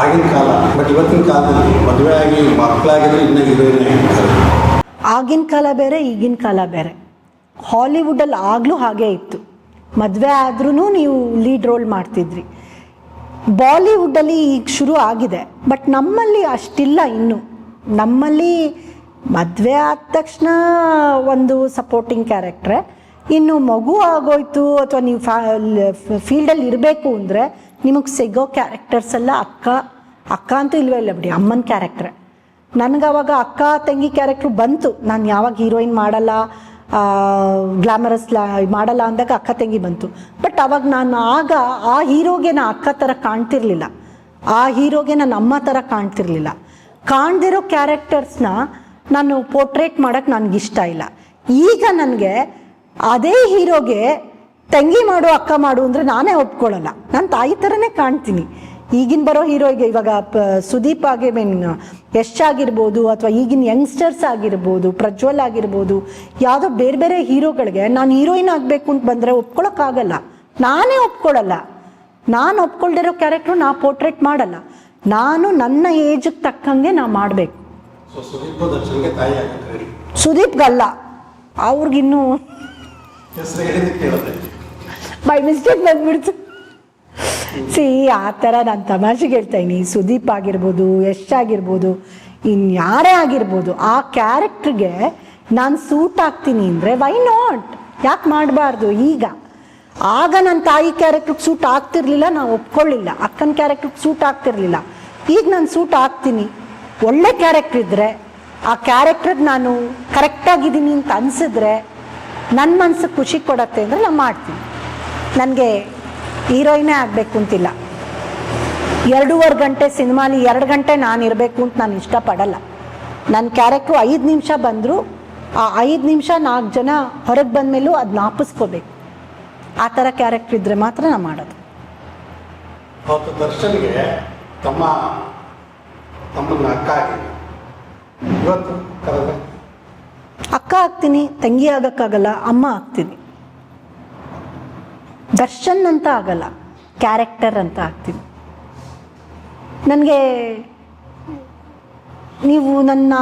ಆಗಿನ ಕಾಲ ಬಟ್ ಇವತ್ತಿನ ಕಾಲದಲ್ಲಿ ಮದುವೆ ಆಗಿ ಮಕ್ಕಳಾಗಿದ್ರೆ ಇನ್ನೂ ಹೀರೋಯಿನ್ ಆಗಿನ ಕಾಲ ಬೇರೆ, ಈಗಿನ ಕಾಲ ಬೇರೆ. ಹಾಲಿವುಡಲ್ಲಿ ಆಗಲೂ ಹಾಗೇ ಇತ್ತು. ಮದುವೆ ಆದ್ರೂ ನೀವು ಲೀಡ್ ರೋಲ್ ಮಾಡ್ತಿದ್ರಿ. ಬಾಲಿವುಡ್ಡಲ್ಲಿ ಈಗ ಶುರು ಆಗಿದೆ ಬಟ್ ನಮ್ಮಲ್ಲಿ ಅಷ್ಟಿಲ್ಲ ಇನ್ನು. ನಮ್ಮಲ್ಲಿ ಮದುವೆ ಆದ ತಕ್ಷಣ ಒಂದು ಸಪೋರ್ಟಿಂಗ್ ಕ್ಯಾರೆಕ್ಟ್ರೆ ಇನ್ನು ಮಗು ಆಗೋಯ್ತು, ಅಥವಾ ನೀವು ಫೀಲ್ಡಲ್ಲಿ ಇರಬೇಕು ಅಂದರೆ ನಿಮಗೆ ಸಿಗೋ ಕ್ಯಾರೆಕ್ಟರ್ಸ್ ಎಲ್ಲ ಅಕ್ಕ ಅಕ್ಕ ಅಂತೂ ಇಲ್ವೇ ಇಲ್ಲ ಬಿಡಿ, ಅಮ್ಮನ ಕ್ಯಾರೆಕ್ಟ್ರೆ ನನಗೆ ಅವಾಗ ಅಕ್ಕ, ತಂಗಿ ಕ್ಯಾರೆಕ್ಟ್ರು ಬಂತು. ನಾನು ಯಾವಾಗ ಹೀರೋಯಿನ್ ಮಾಡಲ್ಲ ಗ್ಲಾಮರಸ್ ಮಾಡಲ್ಲ ಅಂದಾಗ ಅಕ್ಕ, ತಂಗಿ ಬಂತು. ಬಟ್ ಅವಾಗ ನಾನು ಆಗ ಆ ಹೀರೋಗೆ ನಾ ಅಕ್ಕ ಥರ ಕಾಣ್ತಿರ್ಲಿಲ್ಲ. ಆ ಹೀರೋಗೆ ನಾನು ಅಮ್ಮ ಥರ ಕಾಣ್ತಿರ್ಲಿಲ್ಲ. ಕಾಣ್ದಿರೋ ಕ್ಯಾರೆಕ್ಟರ್ಸ್ನ ನಾನು ಪೋರ್ಟ್ರೇಟ್ ಮಾಡೋಕ್ಕೆ ನನಗಿಷ್ಟ ಇಲ್ಲ. ಈಗ ನನಗೆ ಅದೇ ಹೀರೋಗೆ ತಂಗಿ ಮಾಡು ಅಕ್ಕ ಮಾಡು ಅಂದರೆ ನಾನೇ ಒಪ್ಕೊಳ್ಳಲ್ಲ. ನಾನು ತಾಯಿ ಥರನೇ ಕಾಣ್ತೀನಿ. ಈಗಿನ ಬರೋ ಹೀರೋಗೆ ಇವಾಗ ಸುದೀಪ್ ಆಗಿ ಮೀನ್ ಯಶ್ ಆಗಿರ್ಬೋದು ಅಥವಾ ಈಗಿನ ಯಂಗ್ಸ್ಟರ್ಸ್ ಆಗಿರ್ಬೋದು ಪ್ರಜ್ವಲ್ ಆಗಿರ್ಬೋದು ಯಾವುದೋ ಬೇರೆ ಬೇರೆ ಹೀರೋಗಳಿಗೆ ನಾನು ಹೀರೋಯಿನ್ ಆಗಬೇಕು ಅಂತ ಬಂದರೆ ಒಪ್ಕೊಳ್ಳೋಕ್ಕಾಗಲ್ಲ ನಾನೇ ಒಪ್ಕೊಳ್ಳಲ್ಲ. ನಾನು ಒಪ್ಕೊಳ್ದಿರೋ ಕ್ಯಾರೆಕ್ಟ್ರು ನಾ ಪೋರ್ಟ್ರೇಟ್ ಮಾಡಲ್ಲ. ನಾನು ನನ್ನ ಏಜ್ಗೆ ತಕ್ಕಂಗೆ ನಾ ಮಾಡಬೇಕು. ಸುದೀಪ್ಗಲ್ಲ. ಅವ್ರಿಗಿನ್ನೂ ಬೈ ಮಿಸ್ಟೇಕ್ ಬಂದ್ಬಿಡ್ತು. ಸಿ ಆ ಥರ ನಾನು ತಮಾಷೆಗೆ ಹೇಳ್ತಾ ಇದೀನಿ ಸುದೀಪ್ ಆಗಿರ್ಬೋದು, ಯಶ್ ಆಗಿರ್ಬೋದು ಇನ್ಯಾರೇ ಯಾರೇ ಆಗಿರ್ಬೋದು, ಆ ಕ್ಯಾರೆಕ್ಟ್ರಿಗೆ ನಾನು ಸೂಟ್ ಆಗ್ತೀನಿ ಅಂದರೆ ವೈ ನಾಟ್ ಯಾಕೆ ಮಾಡಬಾರ್ದು ಈಗ? ಆಗ ನನ್ನ ತಾಯಿ ಕ್ಯಾರೆಕ್ಟ್ರಿಗೆ ಸೂಟ್ ಆಗ್ತಿರ್ಲಿಲ್ಲ ನಾನು ಒಪ್ಕೊಳ್ಳಿಲ್ಲ. ಅಕ್ಕನ ಕ್ಯಾರೆಕ್ಟ್ರಿಗೆ ಸೂಟ್ ಆಗ್ತಿರ್ಲಿಲ್ಲ. ಈಗ ನಾನು ಸೂಟ್ ಆಗ್ತೀನಿ. ಒಳ್ಳೆ ಕ್ಯಾರೆಕ್ಟರ್ ಇದ್ದರೆ ಆ ಕ್ಯಾರೆಕ್ಟ್ರಿಗೆ ನಾನು ಕರೆಕ್ಟಾಗಿದ್ದೀನಿ ಅಂತ ಅನಿಸಿದ್ರೆ ನನ್ನ ಮನಸ್ಸಿಗೆ ಖುಷಿ ಕೊಡತ್ತೆ ಅಂದರೆ ನಾನು ಮಾಡ್ತೀನಿ. ನನಗೆ ಹೀರೋಯಿನೇ ಆಗಬೇಕು ಅಂತಿಲ್ಲ. ಎರಡೂವರೆ ಗಂಟೆ ಸಿನಿಮಾಲಿ ಎರಡು ಗಂಟೆ ನಾನು ಇರಬೇಕು ಅಂತ ನಾನು ಇಷ್ಟಪಡಲ್ಲ. ನನ್ನ ಕ್ಯಾರೆಕ್ಟ್ರು ಐದು ನಿಮಿಷ ಬಂದರೂ ಆ ಐದು ನಿಮಿಷ ನಾಲ್ಕು ಜನ ಹೊರಗೆ ಬಂದಮೇಲೂ ಅದು ನಾಪಿಸ್ಕೋಬೇಕು ಆ ಥರ ಕ್ಯಾರೆಕ್ಟ್ರ್ ಇದ್ದರೆ ಮಾತ್ರ ನಾನು ಮಾಡೋದು. ಅವತ್ತು ದರ್ಶನ್ಗೆ ತಮ್ಮ ತಮ್ಮನ ಅಕ್ಕ ಇವತ್ತು ಅಕ್ಕ ಆಗ್ತೀನಿ ತಂಗಿ ಆಗೋಕ್ಕಾಗಲ್ಲ ಅಮ್ಮ ಆಗ್ತೀನಿ. ದರ್ಶನ್ ಅಂತ ಆಗಲ್ಲ, ಕ್ಯಾರೆಕ್ಟರ್ ಅಂತ ಆಗ್ತೀನಿ ನನಗೆ ನೀವು ನನ್ನ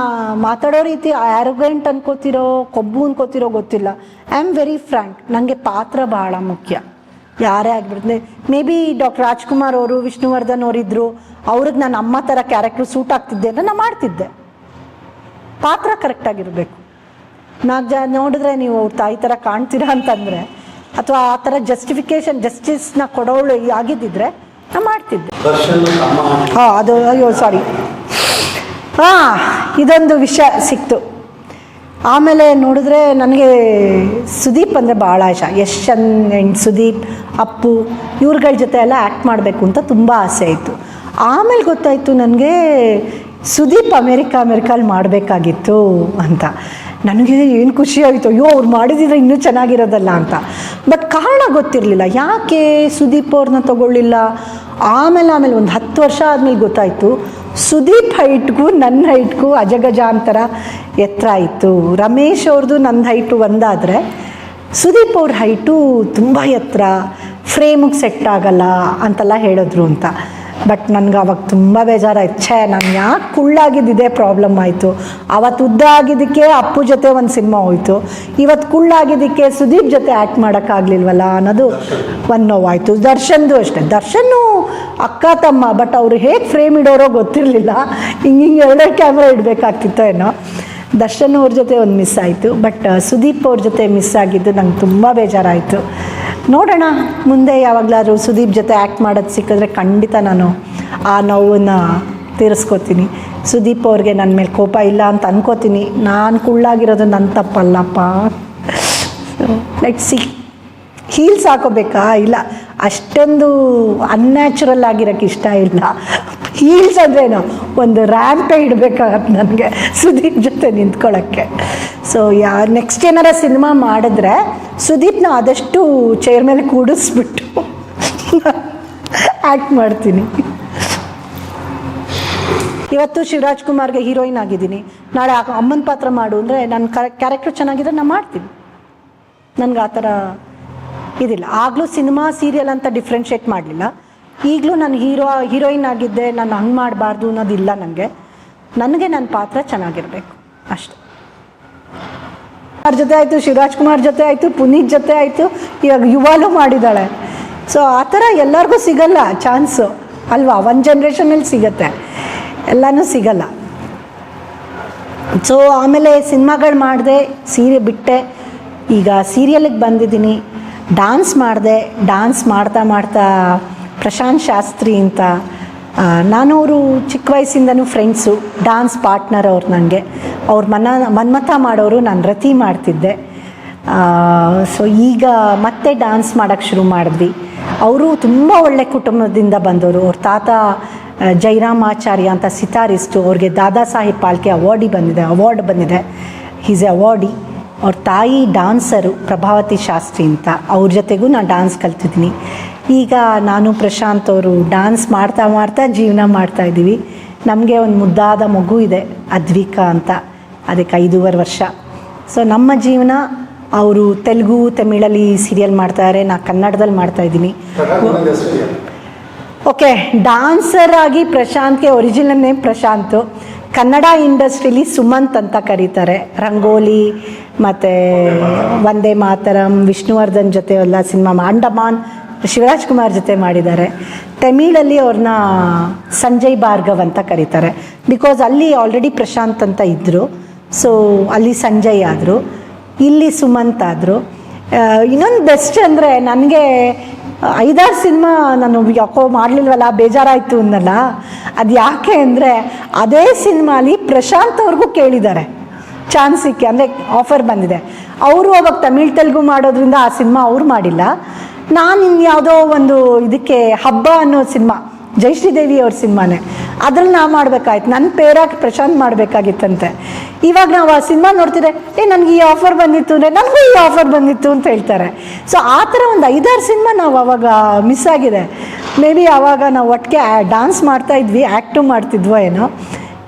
ಮಾತಾಡೋ ರೀತಿ ಆ್ಯರೋಗೆಂಟ್ ಅನ್ಕೋತಿರೋ, ಕೊಬ್ಬು ಅನ್ಕೋತಿರೋ ಗೊತ್ತಿಲ್ಲ. ಐ ಆಮ್ ವೆರಿ ಫ್ರ್ಯಾಂಕ್ ನನಗೆ ಪಾತ್ರ ಬಹಳ ಮುಖ್ಯ. ಯಾರೇ ಆಗಿಬಿಡ್ತೀನಿ ಮೇ ಬಿ ಡಾಕ್ಟರ್ ರಾಜ್ಕುಮಾರ್ ಅವರು ವಿಷ್ಣುವರ್ಧನ್ ಅವರಿದ್ದರು ಅವ್ರಿಗೆ ನಾನು ಅಮ್ಮ ಥರ ಕ್ಯಾರೆಕ್ಟರ್ ಸೂಟ್ ಆಗ್ತಿದ್ದೆ ಅಂತ ನಾನು ಮಾಡ್ತಿದ್ದೆ. ಪಾತ್ರ ಕರೆಕ್ಟಾಗಿರಬೇಕು ನಾಲ್ಕು ಜನ ನೋಡಿದ್ರೆ ನೀವು ಅವ್ರ ತಾಯಿ ಥರ ಕಾಣ್ತೀರಾ ಅಂತಂದರೆ ಅಥವಾ ಆ ಥರ ಜಸ್ಟಿಫಿಕೇಶನ್ ಜಸ್ಟಿಸ್ನ ಕೊಡೋಳು ಆಗಿದ್ದಿದ್ರೆ ನಾ ಮಾಡ್ತಿದ್ದೆ. ಹಾಂ ಅದು ಅಯ್ಯೋ ಸಾರಿ ಹಾಂ ಇದೊಂದು ವಿಷಯ ಸಿಕ್ತು. ಆಮೇಲೆ ನೋಡಿದ್ರೆ ನನಗೆ ಸುದೀಪ್ ಅಂದರೆ ಭಾಳ ಇಷ್ಟ. ಯಶ್ ಆ್ಯಂಡ್ ಸುದೀಪ್ ಅಪ್ಪು ಇವ್ರುಗಳ ಜೊತೆ ಎಲ್ಲ ಆ್ಯಕ್ಟ್ ಮಾಡಬೇಕು ಅಂತ ತುಂಬ ಆಸೆ ಆಯಿತು. ಆಮೇಲೆ ಗೊತ್ತಾಯಿತು ನನಗೆ ಸುದೀಪ್ ಅಮೇರಿಕಾ ಅಮೇರಿಕಲ್ಲಿ ಮಾಡಬೇಕಾಗಿತ್ತು ಅಂತ. ನನಗೆ ಏನು ಖುಷಿ ಆಯಿತು ಅಯ್ಯೋ, ಅವ್ರು ಮಾಡಿದ್ರೆ ಇನ್ನೂ ಚೆನ್ನಾಗಿರೋದಲ್ಲ ಅಂತ. ಬಟ್ ಕಾರಣ ಗೊತ್ತಿರಲಿಲ್ಲ. ಯಾಕೆ ಸುದೀಪ್ ಅವ್ರನ್ನ ತಗೊಳ್ಳಿಲ್ಲ? ಆಮೇಲೆ ಆಮೇಲೆ ಒಂದು ಹತ್ತು ವರ್ಷ ಆದಮೇಲೆ ಗೊತ್ತಾಯಿತು. ಸುದೀಪ್ ಹೈಟ್ಗೂ ನನ್ನ ಹೈಟ್ಗೂ ಅಜಗಜಾಂತರ ಎತ್ತರ ಆಯಿತು ರಮೇಶ್ ಅವ್ರದ್ದು ನನ್ನ ಹೈಟು ಒಂದಾದರೆ ಸುದೀಪ್ ಅವ್ರ ಹೈಟು ತುಂಬ ಎತ್ತರ ಫ್ರೇಮಿಗೆ ಸೆಟ್ ಆಗಲ್ಲ ಅಂತೆಲ್ಲ ಹೇಳಿದ್ರು ಅಂತ. ಬಟ್ ನನಗೆ ಅವಾಗ ತುಂಬ ಬೇಜಾರಾಯ್ತು. ಛೇ, ನಾನು ಯಾಕೆ ಕುಳ್ಳಾಗಿದ್ದಿದೆ ಪ್ರಾಬ್ಲಮ್ ಆಯಿತು. ಅವತ್ತು ಉದ್ದ ಆಗಿದ್ದಕ್ಕೆ ಅಪ್ಪು ಜೊತೆ ಒಂದು ಸಿನಿಮಾ ಹೋಯ್ತು. ಇವತ್ತು ಕುಳ್ಳಾಗಿದ್ದಕ್ಕೆ ಸುದೀಪ್ ಜೊತೆ ಆ್ಯಕ್ಟ್ ಮಾಡೋಕ್ಕಾಗಲಿಲ್ವಲ್ಲ ಅನ್ನೋದು ಒಂದು ನೋವಾಯಿತು. ದರ್ಶನ್ದು ಅಷ್ಟೇ. ದರ್ಶನ್ನು ಅಕ್ಕ, ತಮ್ಮ ಬಟ್ ಅವರು ಹೇಗೆ ಫ್ರೇಮ್ ಇಡೋರೋ ಗೊತ್ತಿರಲಿಲ್ಲ. ಹಿಂಗೆ ಹಿಂಗೆ ಎರಡೇ ಕ್ಯಾಮ್ರಾ ಇಡಬೇಕಾಗ್ತಿತ್ತೋ ಏನೋ. ದರ್ಶನ್ ಅವ್ರ ಜೊತೆ ಒಂದು ಮಿಸ್ ಆಯಿತು. ಬಟ್ ಸುದೀಪ್ ಅವ್ರ ಜೊತೆ ಮಿಸ್ ಆಗಿದ್ದು ನಂಗೆ ತುಂಬ ಬೇಜಾರಾಯಿತು. ನೋಡೋಣ. ಮುಂದೆ ಯಾವಾಗಲಾದ್ರೂ ಸುದೀಪ್ ಜೊತೆ ಆ್ಯಕ್ಟ್ ಮಾಡೋದು ಸಿಕ್ಕಿದ್ರೆ ಖಂಡಿತ ನಾನು ಆ ನೋವನ್ನು ತೀರಿಸ್ಕೋತೀನಿ. ಸುದೀಪ್ ಅವ್ರಿಗೆ ನನ್ನ ಮೇಲೆ ಕೋಪ ಇಲ್ಲ ಅಂತ ಅನ್ಕೋತೀನಿ. ನಾನು ಕುಳ್ಳಾಗಿರೋದು ನನ್ನ ತಪ್ಪಲ್ಲಪ್ಪ. ಲೆಟ್ ಸಿ ಹೀಲ್ಸ್ ಹಾಕೋಬೇಕಾ? ಇಲ್ಲ. ಅಷ್ಟೊಂದು ಅನ್ಯಾಚುರಲ್ ಆಗಿರೋಕ್ಕೆ ಇಷ್ಟ ಇಲ್ಲ. ಹೀಲ್ಸ್ ಅಂದ್ರೇನು ಒಂದು ರ್ಯಾಂಪೇ ಇಡಬೇಕಾಗತ್ತೆ ನನಗೆ ಸುದೀಪ್ ಜೊತೆ ನಿಂತ್ಕೊಳ್ಳೋಕ್ಕೆ ಸೊ ಯಾ ನೆಕ್ಸ್ಟ್ ಏನಾರ ಸಿನಿಮಾ ಮಾಡಿದ್ರೆ ಸುದೀಪ್ನ ಆದಷ್ಟು ಚೇರ್ ಮೇಲೆ ಕೂಡಿಸ್ಬಿಟ್ಟು ಆ್ಯಕ್ಟ್ ಮಾಡ್ತೀನಿ. ಇವತ್ತು ಶಿವರಾಜ್ ಕುಮಾರ್ಗೆ ಹೀರೋಯಿನ್ ಆಗಿದ್ದೀನಿ. ನಾಳೆ ಅಮ್ಮನ ಪಾತ್ರ ಮಾಡು ಅಂದರೆ ನನ್ನ ಕ್ಯಾರೆಕ್ಟರ್ ಚೆನ್ನಾಗಿದ್ರೆ ನಾನು ಮಾಡ್ತೀನಿ. ನನಗೆ ಆ ಥರ ಇದಿಲ್ಲ. ಆಗಲೂ ಸಿನಿಮಾ ಸೀರಿಯಲ್ ಅಂತ ಡಿಫ್ರೆನ್ಷಿಯೇಟ್ ಮಾಡಲಿಲ್ಲ. ಈಗಲೂ ನಾನು ಹೀರೋ, ಹೀರೋಯಿನ್ ಆಗಿದ್ದೆ, ನಾನು ಹಂಗೆ ಮಾಡಬಾರ್ದು ಅನ್ನೋದಿಲ್ಲ ನನಗೆ ನನಗೆ ನನ್ನ ಪಾತ್ರ ಚೆನ್ನಾಗಿರಬೇಕು. ಅಷ್ಟೆ. ಅವ್ರ ಜೊತೆ ಆಯಿತು, ಶಿವರಾಜ್ ಕುಮಾರ್ ಜೊತೆ ಆಯಿತು, ಪುನೀತ್ ಜೊತೆ ಆಯಿತು, ಇವಾಗ ಯುವಾಲು ಮಾಡಿದ್ದಾಳೆ ಸೊ ಆ ಥರ ಎಲ್ಲರಿಗೂ ಸಿಗಲ್ಲ, ಚಾನ್ಸು. ಅಲ್ವಾ? ಒಂದು ಜನ್ರೇಷನಲ್ಲಿ ಸಿಗತ್ತೆ. ಎಲ್ಲನೂ ಸಿಗಲ್ಲ. ಸೊ ಆಮೇಲೆ ಸಿನಿಮಾಗಳು ಮಾಡಿದೆ, ಸೀರೆ ಬಿಟ್ಟೆ. ಈಗ ಸೀರಿಯಲಿಗೆ ಬಂದಿದ್ದೀನಿ. ಡಾನ್ಸ್ ಮಾಡಿದೆ. ಡಾನ್ಸ್ ಮಾಡ್ತಾ ಮಾಡ್ತಾ ಪ್ರಶಾಂತ್ ಶಾಸ್ತ್ರಿ ಅಂತ ನಾನು ಅವರು ಚಿಕ್ಕ ವಯಸ್ಸಿಂದನೂ ಫ್ರೆಂಡ್ಸು ಡಾನ್ಸ್ ಪಾರ್ಟ್ನರ್ ಅವ್ರು ನನಗೆ ಅವ್ರ ಮನ, ಮನ್ಮಥ ಮಾಡೋರು ನಾನು ರತಿ ಮಾಡ್ತಿದ್ದೆ. ಸೊ ಈಗ ಮತ್ತೆ ಡಾನ್ಸ್ ಮಾಡೋಕ್ಕೆ ಶುರು ಮಾಡಿದ್ವಿ. ಅವರು ತುಂಬ ಒಳ್ಳೆ ಕುಟುಂಬದಿಂದ ಬಂದವರು. ಅವ್ರ ತಾತ ಜೈರಾಮಾಚಾರ್ಯ ಅಂತ ಸಿತಾರಿಸ್ಟು. ಅವ್ರಿಗೆ ದಾದಾ ಸಾಹೇಬ್ ಪಾಲ್ಕೆ ಅವಾರ್ಡಿ ಬಂದಿದೆ ಅವಾರ್ಡ್ ಬಂದಿದೆ. ಈಸ್ ಎ ಅವಾರ್ಡಿ ಅವ್ರ ತಾಯಿ ಡಾನ್ಸರು ಪ್ರಭಾವತಿ ಶಾಸ್ತ್ರಿ ಅಂತ. ಅವ್ರ ಜೊತೆಗೂ ನಾನು ಡಾನ್ಸ್ ಕಲ್ತಿದ್ದೀನಿ. ಈಗ ನಾನು ಪ್ರಶಾಂತ್ ಅವರು ಡಾನ್ಸ್ ಮಾಡ್ತಾ ಮಾಡ್ತಾ ಜೀವನ ಮಾಡ್ತಾ ಇದ್ದೀವಿ. ನಮಗೆ ಒಂದು ಮುದ್ದಾದ ಮಗು ಇದೆ ಅದ್ವಿಕಾ ಅಂತ. ಅದಕ್ಕೆ ಐದೂವರೆ ವರ್ಷ. ಸೊ ನಮ್ಮ ಜೀವನ ಅವರು ತೆಲುಗು ತಮಿಳಲ್ಲಿ ಸೀರಿಯಲ್ ಮಾಡ್ತಾರೆ ನಾ ಕನ್ನಡದಲ್ಲಿ ಮಾಡ್ತಾ ಇದ್ದೀನಿ. ಓಕೆ ಡಾನ್ಸರ್ ಆಗಿ ಪ್ರಶಾಂತ್ಗೆ ಒರಿಜಿನಲ್ ನೇಮ್ ಪ್ರಶಾಂತ್. ಕನ್ನಡ ಇಂಡಸ್ಟ್ರೀಲಿ ಸುಮಂತ್ ಅಂತ ಕರೀತಾರೆ. ರಂಗೋಲಿ ಮತ್ತು ವಂದೇ ಮಾತರಂ. ವಿಷ್ಣುವರ್ಧನ್ ಜೊತೆ ಎಲ್ಲ ಸಿನಿಮಾ ಅಂಡಮಾನ್ ಶಿವರಾಜ್ ಕುಮಾರ್ ಜೊತೆ ಮಾಡಿದ್ದಾರೆ. ತಮಿಳಲ್ಲಿ ಅವ್ರನ್ನ ಸಂಜಯ್ ಭಾರ್ಗವ್ ಅಂತ ಕರೀತಾರೆ. ಬಿಕಾಸ್ ಅಲ್ಲಿ ಆಲ್ರೆಡಿ ಪ್ರಶಾಂತ್ ಅಂತ ಇದ್ದರು ಸೊ ಅಲ್ಲಿ ಸಂಜಯ್ ಆದರು. ಇಲ್ಲಿ ಸುಮಂತ್ ಆದರು. ಇನ್ನೊಂದು ಬೆಸ್ಟ್ ಅಂದರೆ ನನಗೆ, ಐದಾರು ಸಿನಿಮಾ ನಾನು ಯಾಕೋ ಮಾಡಲಿಲ್ವಲ್ಲ, ಬೇಜಾರಾಯಿತು ಅನ್ನಲ್ಲ. ಅದು ಯಾಕೆ ಅಂದರೆ, ಅದೇ ಸಿನಿಮಾಲಿ ಪ್ರಶಾಂತ್ ಅವ್ರಿಗೂ ಕೇಳಿದ್ದಾರೆ. ಚಾನ್ಸ್ ಸಿಕ್ಕಿ, ಅಂದರೆ ಆಫರ್ ಬಂದಿದೆ. ಅವರು ಅವಾಗ ತಮಿಳ್ ತೆಲುಗು ಮಾಡೋದ್ರಿಂದ ಆ ಸಿನಿಮಾ ಅವ್ರು ಮಾಡಿಲ್ಲ. ನಾನು ಇನ್ಯಾವುದೋ ಒಂದು ಇದಕ್ಕೆ ಹಬ್ಬ ಅನ್ನೋ ಸಿನಿಮಾ ಜಯಶ್ರೀದೇವಿ ಅವ್ರ ಸಿನಿಮಾನೇ. ಅದ್ರಲ್ಲಿ ನಾ ಮಾಡ್ಬೇಕಾಯ್ತು. ನನ್ನ ಪೇರಾಗಿ ಪ್ರಶಾಂತ್ ಮಾಡಬೇಕಾಗಿತ್ತಂತೆ. ಇವಾಗ ನಾವು ಆ ಸಿನಿಮಾ ನೋಡ್ತಿದ್ರೆ, ಏ, ನನಗೆ ಈ ಆಫರ್ ಬಂದಿತ್ತು ಅಂದರೆ ನನಗೂ ಈ ಆಫರ್ ಬಂದಿತ್ತು ಅಂತ ಹೇಳ್ತಾರೆ. ಸೊ ಆ ಥರ ಒಂದು ಐದಾರು ಸಿನಿಮಾ ನಾವು ಅವಾಗ ಮಿಸ್ ಆಗಿದೆ. ಮೇ ಬಿ ಆವಾಗ ನಾವು ಒಟ್ಟಿಗೆ ಡಾನ್ಸ್ ಮಾಡ್ತಾ ಇದ್ವಿ ಆ್ಯಕ್ಟು ಮಾಡ್ತಿದ್ವೋ ಏನೋ.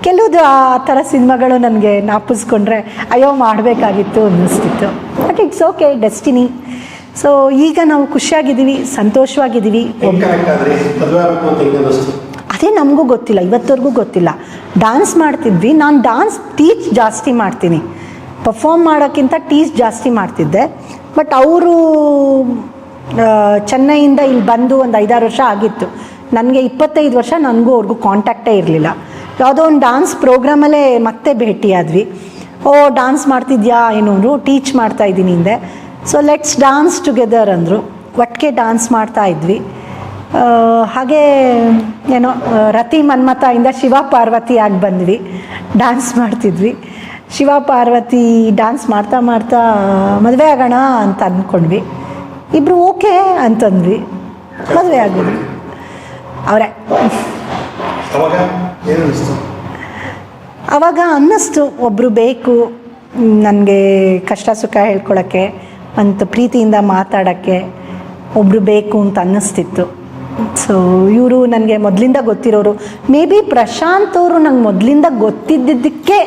ಕೆಲವುದು ಆ ಥರ ಸಿನಿಮಾಗಳು ನನಗೆ ನಾಪಿಸ್ಕೊಂಡ್ರೆ, ಅಯ್ಯೋ, ಮಾಡಬೇಕಾಗಿತ್ತು ಅನ್ನಿಸ್ತಿತ್ತು. But it's okay destiny so ಈಗ ನಾವು ಖುಷಿಯಾಗಿದ್ದೀವಿ ಸಂತೋಷವಾಗಿದ್ದೀವಿ. ಅದೇ ನಮಗೂ ಗೊತ್ತಿಲ್ಲ ಇವತ್ತವರೆಗೂ ಗೊತ್ತಿಲ್ಲ. ಡಾನ್ಸ್ ಮಾಡ್ತಿದ್ವಿ ನಾನು ಡಾನ್ಸ್ ಟೀಚ್ ಜಾಸ್ತಿ ಮಾಡ್ತೀನಿ. ಪರ್ಫಾರ್ಮ್ ಮಾಡೋಕ್ಕಿಂತ ಟೀಚ್ ಜಾಸ್ತಿ ಮಾಡ್ತಿದ್ದೆ. ಬಟ್ ಅವರು ಚೆನ್ನೈಯಿಂದ ಇಲ್ಲಿ ಬಂದು ಒಂದು ಐದಾರು ವರ್ಷ ಆಗಿತ್ತು. ನನಗೆ ಇಪ್ಪತ್ತೈದು ವರ್ಷ ನನಗೂ ಅವ್ರಿಗೂ ಕಾಂಟ್ಯಾಕ್ಟೇ ಇರಲಿಲ್ಲ. ಯಾವುದೋ ಒಂದು ಡಾನ್ಸ್ ಪ್ರೋಗ್ರಾಮಲ್ಲೇ ಮತ್ತೆ ಭೇಟಿಯಾದ್ವಿ. ಓ ಡಾನ್ಸ್ ಮಾಡ್ತಿದ್ಯಾ ಏನೋರು ಟೀಚ್ ಮಾಡ್ತಾ ಇದ್ದೀನಿ ಹಿಂದೆ ಸೊ ಲೆಟ್ಸ್ ಡಾನ್ಸ್ ಟುಗೆದರ್ ಅಂದರು. ಒಟ್ಟಿಗೆ ಡಾನ್ಸ್ ಮಾಡ್ತಾ ಇದ್ವಿ. ಹಾಗೆ ಏನೋ ರತಿ ರತಿ ಇಂದ ಶಿವ ಪಾರ್ವತಿ ಆಗಿ ಬಂದ್ವಿ. ಡ್ಯಾನ್ಸ್ ಮಾಡ್ತಿದ್ವಿ. ಶಿವ ಪಾರ್ವತಿ ಡ್ಯಾನ್ಸ್ ಮಾಡ್ತಾ ಮಾಡ್ತಾ ಮದುವೆ ಆಗೋಣ ಅಂತ ಅಂದ್ಕೊಂಡ್ವಿ. ಇಬ್ಬರು ಓಕೆ ಅಂತಂದ್ವಿ. ಮದುವೆ ಆಗಿದ್ವಿ ಅವರೇ. ಅವಾಗ ಅನ್ನಿಸ್ತು. ಒಬ್ಬರು ಬೇಕು ನನಗೆ ಕಷ್ಟ ಸುಖ ಹೇಳ್ಕೊಳಕ್ಕೆ. ಮತ್ತು ಪ್ರೀತಿಯಿಂದ ಮಾತಾಡೋಕ್ಕೆ ಒಬ್ಬರು ಬೇಕು ಅಂತ ಅನ್ನಿಸ್ತಿತ್ತು. ಸೊ ಇವರು ನನಗೆ ಮೊದಲಿಂದ ಗೊತ್ತಿರೋರು ಮೇ ಬಿ ಪ್ರಶಾಂತ್ ಅವರು ನಂಗೆ ಮೊದಲಿಂದ ಗೊತ್ತಿದ್ದಿದ್ದಕ್ಕೆ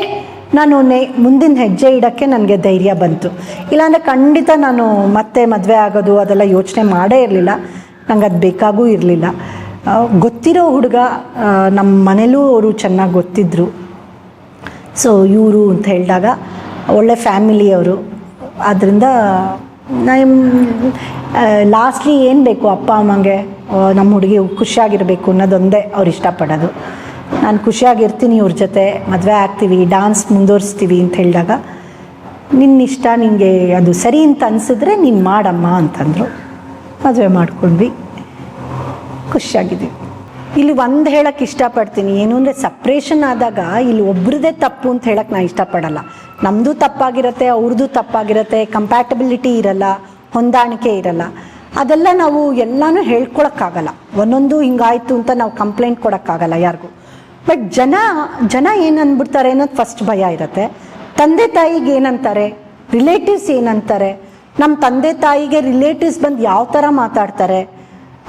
ನಾನು ನೆ, ಮುಂದಿನ ಹೆಜ್ಜೆ ಇಡೋಕ್ಕೆ ನನಗೆ ಧೈರ್ಯ ಬಂತು. ಇಲ್ಲಾಂದರೆ ಖಂಡಿತ ನಾನು ಮತ್ತೆ ಮದುವೆ ಆಗೋದು ಅದೆಲ್ಲ ಯೋಚನೆ ಮಾಡೇ ಇರಲಿಲ್ಲ. ನಂಗೆ ಅದು ಬೇಕಾಗೂ ಇರಲಿಲ್ಲ. ಗೊತ್ತಿರೋ ಹುಡುಗ ನಮ್ಮ ಮನೇಲೂ ಅವರು ಚೆನ್ನಾಗಿ ಗೊತ್ತಿದ್ದರು ಸೊ ಇವರು ಅಂತ ಹೇಳಿದಾಗ, ಒಳ್ಳೆ ಫ್ಯಾಮಿಲಿಯವರು ಆದ್ದರಿಂದ ಲಾಸ್ಟ್ಲಿ ಏನು ಬೇಕು ಅಪ್ಪ, ಅಮ್ಮಂಗೆ? ನಮ್ಮ ಹುಡುಗಿ ಖುಷಿಯಾಗಿರಬೇಕು ಅನ್ನೋದೊಂದೇ ಅವ್ರು ಇಷ್ಟಪಡೋದು. ನಾನು ಖುಷಿಯಾಗಿರ್ತೀನಿ ಇವ್ರ ಜೊತೆ, ಮದುವೆ ಆಗ್ತೀವಿ ಡಾನ್ಸ್ ಮುಂದುವರಿಸ್ತೀವಿ ಅಂತ ಹೇಳಿದಾಗ ನಿನ್ನ ಇಷ್ಟ ನಿನಗೆ ಅದು ಸರಿ ಅಂತ ಅನಿಸಿದ್ರೆ ನೀನು ಮಾಡಮ್ಮ ಅಂತಂದರು. ಮದುವೆ ಮಾಡ್ಕೊಂಡ್ವಿ. ಖುಷಿಯಾಗಿದ್ದೀವಿ ಇಲ್ಲಿ ಒಂದು ಹೇಳಕ್ಕೆ ಇಷ್ಟಪಡ್ತೀನಿ. ಏನು ಅಂದರೆ ಸಪ್ರೇಷನ್ ಆದಾಗ ಇಲ್ಲಿ ಒಬ್ರದೇ ತಪ್ಪು ಅಂತ ಹೇಳಕ್ಕೆ ನಾನು ಇಷ್ಟಪಡಲ್ಲ. ನಮ್ಮದು ತಪ್ಪಾಗಿರುತ್ತೆ ಅವ್ರದ್ದು ತಪ್ಪಾಗಿರುತ್ತೆ ಕಂಪ್ಯಾಟಬಿಲಿಟಿ ಇರಲ್ಲ, ಹೊಂದಾಣಿಕೆ ಇರಲ್ಲ. ಅದೆಲ್ಲ ನಾವು ಎಲ್ಲನೂ ಹೇಳ್ಕೊಳಕ್ಕಾಗಲ್ಲ. ಒಂದೊಂದು ಹಿಂಗಾಯ್ತು ಅಂತ ನಾವು ಕಂಪ್ಲೇಂಟ್ ಕೊಡೋಕ್ಕಾಗಲ್ಲ ಯಾರಿಗೂ. ಬಟ್ ಜನ ಜನ ಏನು ಅನ್ನೋದು ಫಸ್ಟ್ ಭಯ ಇರುತ್ತೆ. ತಂದೆ ತಾಯಿಗೆ ಏನಂತಾರೆ? ರಿಲೇಟಿವ್ಸ್ ಏನಂತಾರೆ? ನಮ್ಮ ತಂದೆ ತಾಯಿಗೆ ರಿಲೇಟಿವ್ಸ್ ಬಂದು ಯಾವ ಥರ ಮಾತಾಡ್ತಾರೆ?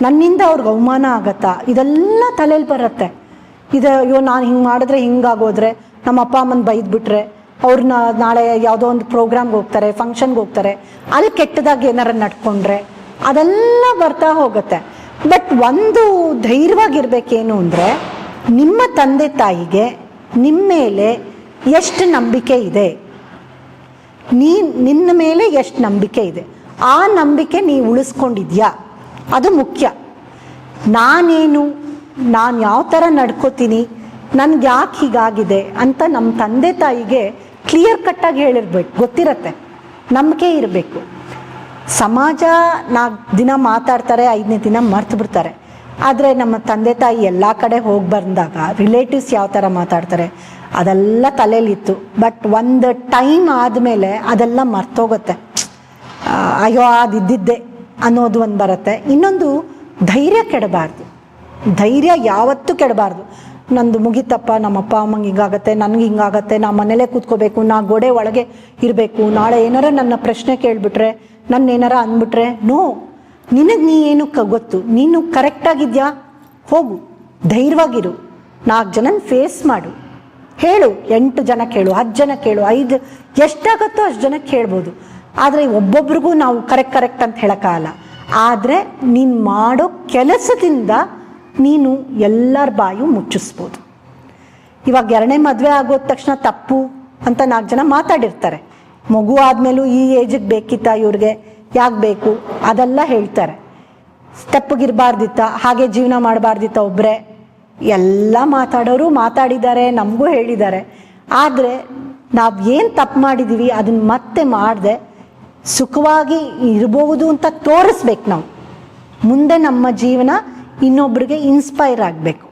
ನನ್ನಿಂದ ಅವ್ರಿಗೆ ಅವಮಾನ ಆಗತ್ತಾ? ಇದೆಲ್ಲ ತಲೆಯಲ್ಲಿ ಬರುತ್ತೆ. ಇದು, ಅಯ್ಯೋ, ನಾನು ಹಿಂಗೆ ಮಾಡಿದ್ರೆ ಹಿಂಗಾಗೋದ್ರೆ ನಮ್ಮ ಅಪ್ಪ ಅಮ್ಮನ ಬೈದ್ಬಿಟ್ರೆ ಅವ್ರನ್ನ ನಾಳೆ ಯಾವುದೋ ಒಂದು ಪ್ರೋಗ್ರಾಮ್ಗೆ ಹೋಗ್ತಾರೆ ಫಂಕ್ಷನ್ಗೆ ಹೋಗ್ತಾರೆ, ಅಲ್ಲಿ ಕೆಟ್ಟದಾಗಿ ಏನಾರ ನಡ್ಕೊಂಡ್ರೆ ಅದೆಲ್ಲ ಬರ್ತಾ ಹೋಗುತ್ತೆ. ಬಟ್ ಒಂದು ಧೈರ್ಯವಾಗಿರ್ಬೇಕೇನು ಅಂದರೆ ನಿಮ್ಮ ತಂದೆ ತಾಯಿಗೆ ನಿಮ್ಮ ಮೇಲೆ ಎಷ್ಟು ನಂಬಿಕೆ ಇದೆ? ನೀ, ನಿನ್ನ ಮೇಲೆ ಎಷ್ಟು ನಂಬಿಕೆ ಇದೆ? ಆ ನಂಬಿಕೆ ನೀವು ಉಳಿಸ್ಕೊಂಡಿದ್ಯಾ? ಅದು ಮುಖ್ಯ. ನಾನೇನು, ನಾನು ಯಾವ ಥರ ನಡ್ಕೋತೀನಿ, ನನಗೆ ಯಾಕೆ ಹೀಗಾಗಿದೆ ಅಂತ ನಮ್ಮ ತಂದೆ ತಾಯಿಗೆ ಕ್ಲಿಯರ್ ಕಟ್ಟಾಗಿ ಹೇಳಿರ್ಬೇಕು. ಗೊತ್ತಿರತ್ತೆ. ನಂಬಿಕೆ ಇರಬೇಕು. ಸಮಾಜ ನಾಲ್ಕು ದಿನ ಮಾತಾಡ್ತಾರೆ, ಐದನೇ ದಿನ ಮರ್ತು ಬಿಡ್ತಾರೆ. ಆದರೆ ನಮ್ಮ ತಂದೆ ತಾಯಿ ಎಲ್ಲ ಕಡೆ ಹೋಗಿ ಬಂದಾಗ ರಿಲೇಟಿವ್ಸ್ ಯಾವ ಥರ ಮಾತಾಡ್ತಾರೆ, ಅದೆಲ್ಲ ತಲೆಯಲ್ಲಿತ್ತು ಬಟ್ ಒಂದು ಟೈಮ್ ಆದಮೇಲೆ ಅದೆಲ್ಲ ಮರ್ತೋಗುತ್ತೆ. ಅಯ್ಯೋ, ಅದಿದ್ದಿದ್ದೆ ಅನ್ನೋದು ಒಂದು ಬರುತ್ತೆ. ಇನ್ನೊಂದು, ಧೈರ್ಯ ಕೆಡಬಾರ್ದು. ಧೈರ್ಯ ಯಾವತ್ತೂ ಕೆಡಬಾರ್ದು. ನಂದು ಮುಗಿತಪ್ಪ, ನಮ್ಮ ಅಪ್ಪ ಅಮ್ಮಂಗೆ ಹಿಂಗಾಗತ್ತೆ, ನನಗೆ ಹಿಂಗಾಗತ್ತೆ, ನಾ ಮನೇಲೇ ಕೂತ್ಕೋಬೇಕು, ನಾ ಗೋಡೆ ಒಳಗೆ ಇರಬೇಕು. ನಾಳೆ ಏನಾರ ನನ್ನ ಪ್ರಶ್ನೆ ಕೇಳಿಬಿಟ್ರೆ ನನ್ನ ಏನಾರ ಅಂದ್ಬಿಟ್ರೆ, ನೋ, ನಿನಗೆ ನೀ ಏನು ಕ ಗೊತ್ತು? ನೀನು ಕರೆಕ್ಟಾಗಿದ್ಯಾ ಹೋಗು ಧೈರ್ಯವಾಗಿರು ನಾಲ್ಕು ಜನನ ಫೇಸ್ ಮಾಡು. ಹೇಳು, ಎಂಟು ಜನ ಕೇಳು, ಹತ್ತು ಜನ ಕೇಳು, ಐದು, ಎಷ್ಟಾಗತ್ತೋ ಅಷ್ಟು ಜನಕ್ಕೆ ಕೇಳ್ಬೋದು ಆದರೆ ಒಬ್ಬೊಬ್ರಿಗೂ ನಾವು ಕರೆಕ್ಟ್ ಕರೆಕ್ಟ್ ಅಂತ ಹೇಳೋಕ್ಕಾಗಲ್ಲ. ಆದರೆ ನೀನು ಮಾಡೋ ಕೆಲಸದಿಂದ ನೀನು ಎಲ್ಲರ ಬಾಯು ಮುಚ್ಚಿಸ್ಬೋದು. ಇವಾಗ ಎರಡನೇ ಮದುವೆ ಆಗೋದ ತಕ್ಷಣ ತಪ್ಪು ಅಂತ ನಾಲ್ಕು ಜನ ಮಾತಾಡಿರ್ತಾರೆ. ಮಗು ಆದಮೇಲೂ ಈ ಏಜಿಗೆ ಬೇಕಿತ್ತ ಇವ್ರಿಗೆ? ಯಾಕೆ ಬೇಕು? ಅದೆಲ್ಲ ಹೇಳ್ತಾರೆ. ಸ್ಟೆಪ್ಗಿರಬಾರ್ದಿತ್ತ ಹಾಗೆ ಜೀವನ ಮಾಡಬಾರ್ದಿತ್ತ ಒಬ್ಬರೇ ಎಲ್ಲ ಮಾತಾಡೋರು ಮಾತಾಡಿದ್ದಾರೆ, ನಮಗೂ ಹೇಳಿದ್ದಾರೆ. ಆದರೆ ನಾವು ಏನು ತಪ್ಪು ಮಾಡಿದ್ದೀವಿ ಅದನ್ನ ಮತ್ತೆ ಮಾಡದೆ ಸುಖವಾಗಿ ಇರಬಹುದು ಅಂತ ತೋರಿಸ್ಬೇಕು ನಾವು. ಮುಂದೆ ನಮ್ಮ ಜೀವನ ಇನ್ನೊಬ್ರಿಗೆ ಇನ್ಸ್ಪೈರ್ ಆಗಬೇಕು.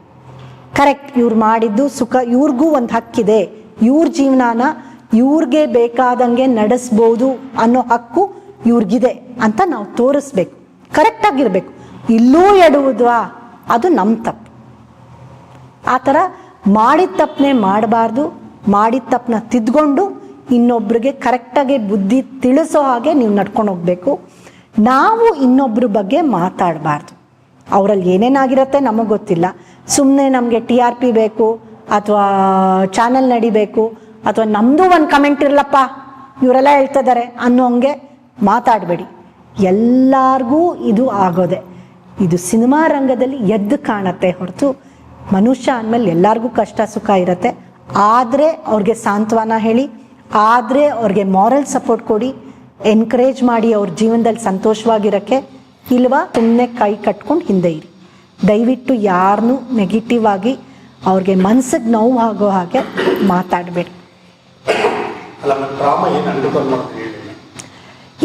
ಕರೆಕ್ಟ್ ಇವ್ರು ಮಾಡಿದ್ದು ಸುಖ, ಇವ್ರಿಗೂ ಒಂದು ಹಕ್ಕಿದೆ. ಇವ್ರ ಜೀವನಾನ ಇವ್ರಿಗೆ ಬೇಕಾದಂಗೆ ನಡೆಸ್ಬೋದು ಅನ್ನೋ ಹಕ್ಕು ಇವ್ರಿಗಿದೆ ಅಂತ ನಾವು ತೋರಿಸ್ಬೇಕು. ಕರೆಕ್ಟಾಗಿರ್ಬೇಕು ಇಲ್ಲೂ ಎಡುವುದ್ವಾ? ಅದು ನಮ್ಮ ತಪ್ಪು. ಆ ಥರ ಮಾಡಿದ ತಪ್ಪನೆ ಮಾಡಬಾರ್ದು, ಮಾಡಿದ ತಪ್ಪನ್ನ ತಿದ್ಕೊಂಡು ಇನ್ನೊಬ್ರಿಗೆ ಕರೆಕ್ಟಾಗಿ ಬುದ್ಧಿ ತಿಳಿಸೋ ಹಾಗೆ ನೀವು ನಡ್ಕೊಂಡು ಹೋಗ್ಬೇಕು. ನಾವು ಇನ್ನೊಬ್ರ ಬಗ್ಗೆ ಮಾತಾಡಬಾರ್ದು. ಅವರಲ್ಲಿ ಏನೇನಾಗಿರುತ್ತೆ ನಮಗೆ ಗೊತ್ತಿಲ್ಲ. ಸುಮ್ಮನೆ ನಮಗೆ ಟಿ ಆರ್ ಪಿ ಬೇಕು, ಅಥವಾ ಚಾನಲ್ ನಡಿಬೇಕು, ಅಥವಾ ನಮ್ಮದು ಒಂದು ಕಮೆಂಟ್ ಇರಲಪ್ಪ, ಇವರೆಲ್ಲ ಹೇಳ್ತಿದ್ದಾರೆ ಅನ್ನೋ ಹಂಗೆ ಮಾತಾಡಬೇಡಿ. ಎಲ್ಲಾರ್ಗೂ ಇದು ಆಗೋದೆ. ಇದು ಸಿನಿಮಾ ರಂಗದಲ್ಲಿ ಎದ್ದು ಕಾಣತ್ತೆ ಹೊರತು ಮನುಷ್ಯ ಅಂದಮೇಲೆ ಎಲ್ಲರಿಗೂ ಕಷ್ಟ ಸುಖ ಇರುತ್ತೆ. ಆದರೆ ಅವ್ರಿಗೆ ಸಾಂತ್ವನ ಹೇಳಿ, ಆದರೆ ಅವ್ರಿಗೆ ಮಾರಲ್ ಸಪೋರ್ಟ್ ಕೊಡಿ ಎನ್ಕರೇಜ್ ಮಾಡಿ ಅವ್ರ ಜೀವನದಲ್ಲಿ ಸಂತೋಷವಾಗಿರೋಕ್ಕೆ ಇಲ್ವಾ? ಸುಮ್ಮನೆ ಕೈ ಕಟ್ಕೊಂಡು ಹಿಂದೆ ಇರಿ. ದಯವಿಟ್ಟು ಯಾರನ್ನು ನೆಗೆಟಿವ್ ಆಗಿ ಅವ್ರಿಗೆ ಮನ್ಸಿಗೆ ನೋವು ಆಗೋ ಹಾಗೆ ಮಾತಾಡಬೇಡಿ.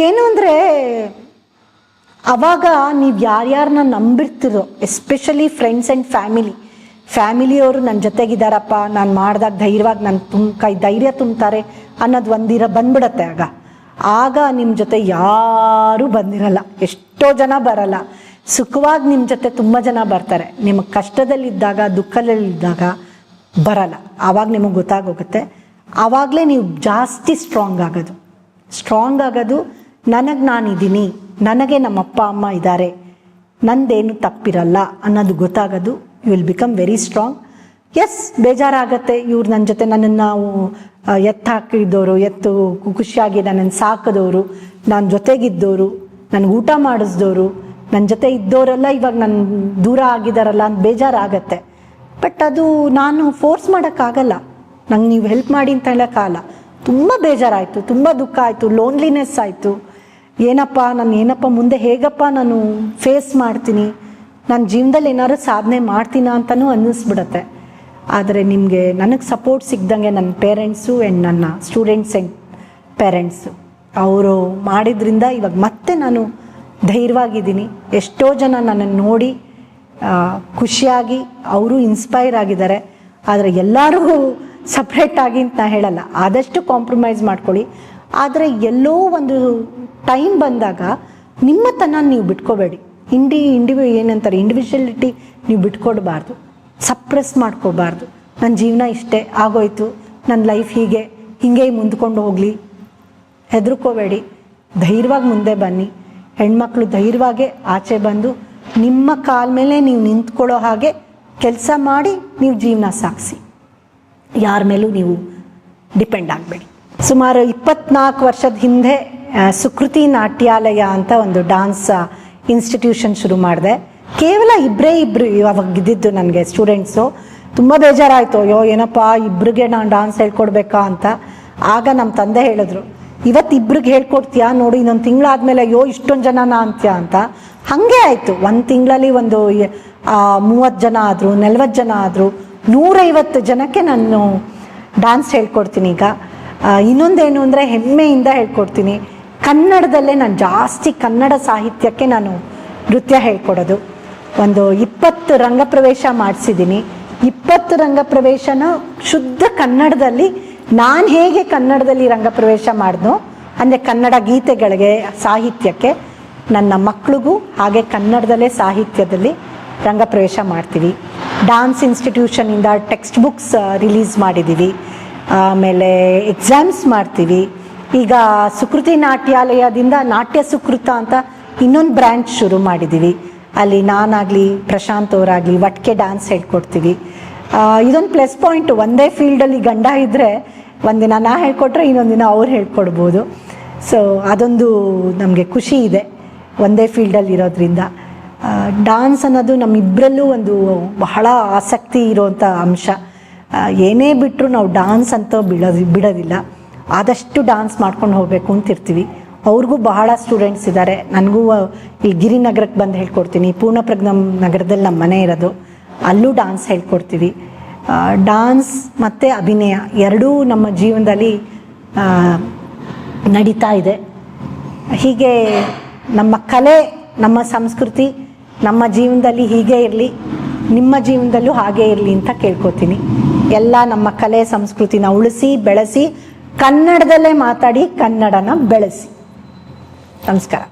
ಏನು ಅಂದರೆ ಅವಾಗ ನೀವು ಯಾರ್ಯಾರನ್ನ ನಂಬಿರ್ತಿರೋ ಎಸ್ಪೆಷಲಿ ಫ್ರೆಂಡ್ಸ್ ಆ್ಯಂಡ್ ಫ್ಯಾಮಿಲಿ ಫ್ಯಾಮಿಲಿಯವರು ನನ್ನ ಜೊತೆಗಿದ್ದಾರಪ್ಪ ನಾನು ಮಾಡಿದಾಗ ಧೈರ್ಯವಾಗಿ ನನ್ನ ತುಂಬ ಕೈ ಧೈರ್ಯ ತುಂಬ್ತಾರೆ ಅನ್ನೋದು ಒಂದಿರ ಬಂದ್ಬಿಡತ್ತೆ ಆಗ. ಆಗ ನಿಮ್ಮ ಜೊತೆ ಯಾರೂ ಬಂದಿರಲ್ಲ. ಎಷ್ಟೋ ಜನ ಬರಲ್ಲ. ಸುಖವಾಗಿ ನಿಮ್ಮ ಜೊತೆ ತುಂಬ ಜನ ಬರ್ತಾರೆ. ನಿಮಗೆ ಕಷ್ಟದಲ್ಲಿದ್ದಾಗ, ದುಃಖದಲ್ಲಿದ್ದಾಗ ಬರಲ್ಲ. ಆವಾಗ ನಿಮಗೆ ಗೊತ್ತಾಗೋಗುತ್ತೆ. ಆವಾಗಲೇ ನೀವು ಜಾಸ್ತಿ ಸ್ಟ್ರಾಂಗ್ ಆಗೋದು. ಸ್ಟ್ರಾಂಗ್ ಆಗೋದು, ನನಗೆ ನಾನಿದ್ದೀನಿ. ನನಗೆ ನಮ್ಮ ಅಪ್ಪ ಅಮ್ಮ ಇದ್ದಾರೆ. ನಂದೇನು ತಪ್ಪಿರಲ್ಲ ಅನ್ನೋದು ಗೊತ್ತಾಗೋದು. You will become very strong S ಬೇಜಾರಾಗತ್ತೆ. ಇವ್ರು ನನ್ನ ಜೊತೆ ನನ್ನನ್ನು ನಾವು ಎತ್ತು ಹಾಕಿದ್ದವರು ಎತ್ತು ಖುಷಿಯಾಗಿ ನನ್ನನ್ನು ಸಾಕದವರು ನಾನು ಜೊತೆಗಿದ್ದವರು ನನಗೆ ಊಟ ಮಾಡಿಸ್ದವರು ನನ್ನ ಜೊತೆ ಇದ್ದವರೆಲ್ಲ ಇವಾಗ ನನ್ನ ದೂರ ಆಗಿದ್ದಾರಲ್ಲ ಅಂತ ಬೇಜಾರಾಗತ್ತೆ. ಬಟ್ ಅದು ನಾನು ಫೋರ್ಸ್ ಮಾಡೋಕ್ಕಾಗಲ್ಲ. ನಂಗೆ ನೀವು ಹೆಲ್ಪ್ ಮಾಡಿ ಅಂತ ಹೇಳೋಕ್ಕಾಗಲ್ಲ ತುಂಬ ಬೇಜಾರಾಯಿತು, ತುಂಬ ದುಃಖ ಆಯಿತು ಲೋನ್ಲಿನೆಸ್ ಆಯಿತು. ಏನಪ್ಪ, ನಾನು ಏನಪ್ಪ, ಮುಂದೆ ಹೇಗಪ್ಪ ನಾನು ಫೇಸ್ ಮಾಡ್ತೀನಿ? ನನ್ನ ಜೀವನದಲ್ಲಿ ಏನಾದ್ರು ಸಾಧನೆ ಮಾಡ್ತೀನ ಅಂತಲೂ ಅನ್ನಿಸ್ಬಿಡತ್ತೆ. ಆದರೆ ನಿಮಗೆ ನನಗೆ ಸಪೋರ್ಟ್ ಸಿಗ್ದಂಗೆ ನನ್ನ ಪೇರೆಂಟ್ಸು ಆ್ಯಂಡ್ ನನ್ನ ಸ್ಟೂಡೆಂಟ್ಸ್ ಆ್ಯಂಡ್ ಪೇರೆಂಟ್ಸು ಅವರು ಮಾಡಿದ್ರಿಂದ ಇವಾಗ ಮತ್ತೆ ನಾನು ಧೈರ್ಯವಾಗಿದ್ದೀನಿ. ಎಷ್ಟೋ ಜನ ನನ್ನನ್ನು ನೋಡಿ ಖುಷಿಯಾಗಿ ಅವರು ಇನ್ಸ್ಪೈರ್ ಆಗಿದ್ದಾರೆ. ಆದರೆ ಎಲ್ಲರಿಗೂ ಸಪ್ರೇಟಾಗಿ ಅಂತ ನಾ ಹೇಳಲ್ಲ. ಆದಷ್ಟು ಕಾಂಪ್ರಮೈಸ್ ಮಾಡ್ಕೊಳ್ಳಿ. ಆದರೆ ಎಲ್ಲೋ ಒಂದು ಟೈಮ್ ಬಂದಾಗ ನಿಮ್ಮತನ ನೀವು ಬಿಟ್ಕೋಬೇಡಿ. ಇಂಡಿ ಇಂಡಿವಿ ಏನಂತಾರೆ ಇಂಡಿವಿಜುವಲಿಟಿ ನೀವು ಬಿಟ್ಕೊಡ್ಬಾರ್ದು. ಸಪ್ರೆಸ್ ಮಾಡ್ಕೋಬಾರ್ದು. ನನ್ನ ಜೀವನ ಇಷ್ಟೇ, ಆಗೋಯ್ತು. ನನ್ನ ಲೈಫ್ ಹೀಗೆ ಹೀಗೆ ಮುಂದ್ಕೊಂಡು ಹೋಗಲಿ. ಹೆದರ್ಕೋಬೇಡಿ. ಧೈರ್ಯವಾಗಿ ಮುಂದೆ ಬನ್ನಿ. ಹೆಣ್ಮಕ್ಳು ಧೈರ್ಯವಾಗೇ ಆಚೆ ಬಂದು, ನಿಮ್ಮ ಕಾಲ ಮೇಲೆ ನೀವು ನಿಂತ್ಕೊಳ್ಳೋ ಹಾಗೆ ಕೆಲಸ ಮಾಡಿ ನೀವು ಜೀವನ ಸಾಗಿಸಿ. ಯಾರ ಮೇಲೂ ನೀವು ಡಿಪೆಂಡ್ ಆಗಬೇಡಿ. ಸುಮಾರು ಇಪ್ಪತ್ನಾಲ್ಕು ವರ್ಷದ ಹಿಂದೆ ಸುಕೃತಿ ನಾಟ್ಯಾಲಯ ಅಂತ ಒಂದು ಡಾನ್ಸ್ ಇನ್ಸ್ಟಿಟ್ಯೂಷನ್ ಶುರು ಮಾಡಿದೆ. ಕೇವಲ ಇಬ್ಬರೇ ಇಬ್ಬರು ಇದ್ದಿದ್ದು ನನಗೆ ಸ್ಟೂಡೆಂಟ್ಸು ತುಂಬ ಬೇಜಾರಾಯಿತು. ಅಯ್ಯೋ, ಏನಪ್ಪ ಇಬ್ಬರಿಗೆ ನಾನು ಡಾನ್ಸ್ ಹೇಳ್ಕೊಡ್ಬೇಕಾ ಅಂತ. ಆಗ ನಮ್ಮ ತಂದೆ ಹೇಳಿದ್ರು ಇವತ್ತು ಇಬ್ರಿಗೆ ಹೇಳ್ಕೊಡ್ತೀಯಾ? ನೋಡಿ, ಇನ್ನೊಂದು ತಿಂಗಳಾದ್ಮೇಲೆ ಅಯ್ಯೋ, ಇಷ್ಟೊಂದು ಜನನ ಅಂತ್ಯ? ಅಂತ. ಹಾಗೆ ಆಯಿತು. ಒಂದು ತಿಂಗಳಲ್ಲಿ ಒಂದು ಮೂವತ್ತು ಜನ ಆದರು ನಲ್ವತ್ತು ಜನ ಆದರು. ನೂರೈವತ್ತು ಜನಕ್ಕೆ ನಾನು ಡಾನ್ಸ್ ಹೇಳ್ಕೊಡ್ತೀನಿ ಈಗ. ಇನ್ನೊಂದೇನು ಅಂದರೆ ಹೆಮ್ಮೆಯಿಂದ ಹೇಳ್ಕೊಡ್ತೀನಿ. ಕನ್ನಡದಲ್ಲೇ ನಾನು ಜಾಸ್ತಿ ಕನ್ನಡ ಸಾಹಿತ್ಯಕ್ಕೆ ನಾನು ನೃತ್ಯ ಹೇಳ್ಕೊಡೋದು. ಒಂದು ಇಪ್ಪತ್ತು ರಂಗಪ್ರವೇಶ ಮಾಡಿಸಿದ್ದೀನಿ. ಇಪ್ಪತ್ತು ರಂಗಪ್ರವೇಶನ ಶುದ್ಧ ಕನ್ನಡದಲ್ಲಿ, ನಾನು ಹೇಗೆ ಕನ್ನಡದಲ್ಲಿ ರಂಗಪ್ರವೇಶ ಮಾಡಿದ್ನೋ, ಅಂದರೆ ಕನ್ನಡ ಗೀತೆಗಳಿಗೆ, ಸಾಹಿತ್ಯಕ್ಕೆ, ನನ್ನ ಮಕ್ಕಳಿಗೂ ಹಾಗೆ ಕನ್ನಡದಲ್ಲೇ ಸಾಹಿತ್ಯದಲ್ಲಿ ರಂಗಪ್ರವೇಶ ಮಾಡ್ತೀವಿ. ಡಾನ್ಸ್ ಇನ್ಸ್ಟಿಟ್ಯೂಷನಿಂದ ಟೆಕ್ಸ್ಟ್ ಬುಕ್ಸ್ ರಿಲೀಸ್ ಮಾಡಿದ್ದೀವಿ ಆಮೇಲೆ ಎಕ್ಸಾಮ್ಸ್ ಮಾಡ್ತೀವಿ. ಈಗ ಸುಕೃತಿ ನಾಟ್ಯಾಲಯದಿಂದ ನಾಟ್ಯ ಸುಕೃತ ಅಂತ ಇನ್ನೊಂದು ಬ್ರ್ಯಾಂಚ್ ಶುರು ಮಾಡಿದ್ದೀವಿ ಅಲ್ಲಿ ನಾನಾಗಲಿ, ಪ್ರಶಾಂತ್ ಅವರಾಗಲಿ ಒಟ್ಟಿಗೆ ಡ್ಯಾನ್ಸ್ ಹೇಳ್ಕೊಡ್ತೀವಿ. ಇದೊಂದು ಪ್ಲಸ್ ಪಾಯಿಂಟ್ ಒಂದೇ ಫೀಲ್ಡಲ್ಲಿ ಗಂಡ ಇದ್ದರೆ ಒಂದಿನ ನಾ ಹೇಳ್ಕೊಟ್ರೆ ಇನ್ನೊಂದು ದಿನ ಅವ್ರು ಹೇಳ್ಕೊಡ್ಬೋದು. ಸೊ ಅದೊಂದು ನಮಗೆ ಖುಷಿ ಇದೆ ಒಂದೇ ಫೀಲ್ಡಲ್ಲಿ ಇರೋದ್ರಿಂದ. ಡಾನ್ಸ್ ಅನ್ನೋದು ನಮ್ಮಿಬ್ಬರಲ್ಲೂ ಒಂದು ಬಹಳ ಆಸಕ್ತಿ ಇರೋವಂಥ ಅಂಶ. ಏನೇ ಬಿಟ್ಟರು ನಾವು ಡಾನ್ಸ್ ಅಂತ ಬಿಡೋದು, ಬಿಡೋದಿಲ್ಲ. ಆದಷ್ಟು ಡಾನ್ಸ್ ಮಾಡ್ಕೊಂಡು ಹೋಗಬೇಕು ಅಂತಿರ್ತೀವಿ ಅವ್ರಿಗೂ ಬಹಳ ಸ್ಟೂಡೆಂಟ್ಸ್ ಇದ್ದಾರೆ ನನಗೂ ಈ ಗಿರಿನಗರಕ್ಕೆ ಬಂದು ಹೇಳ್ಕೊಡ್ತೀನಿ. ಪೂರ್ಣಪ್ರಜ್ಞ ನಗರದಲ್ಲಿ ನಮ್ಮ ಮನೆ ಇರೋದು. ಅಲ್ಲೂ ಡಾನ್ಸ್ ಹೇಳ್ಕೊಡ್ತೀವಿ. ಡಾನ್ಸ್ ಮತ್ತು ಅಭಿನಯ ಎರಡೂ ನಮ್ಮ ಜೀವನದಲ್ಲಿ ನಡೀತಾ ಇದೆ. ಹೀಗೆ ನಮ್ಮ ಕಲೆ, ನಮ್ಮ ಸಂಸ್ಕೃತಿ ನಮ್ಮ ಜೀವನದಲ್ಲಿ ಹೀಗೆ ಇರಲಿ, ನಿಮ್ಮ ಜೀವನದಲ್ಲೂ ಹಾಗೆ ಇರಲಿ ಅಂತ ಕೇಳ್ಕೊತೀನಿ. ಎಲ್ಲ ನಮ್ಮ ಕಲೆ, ಸಂಸ್ಕೃತಿನ ಉಳಿಸಿ, ಬೆಳೆಸಿ, ಕನ್ನಡದಲ್ಲೇ ಮಾತಾಡಿ ಕನ್ನಡನ ಬೆಳೆಸಿ. ನಮಸ್ಕಾರ.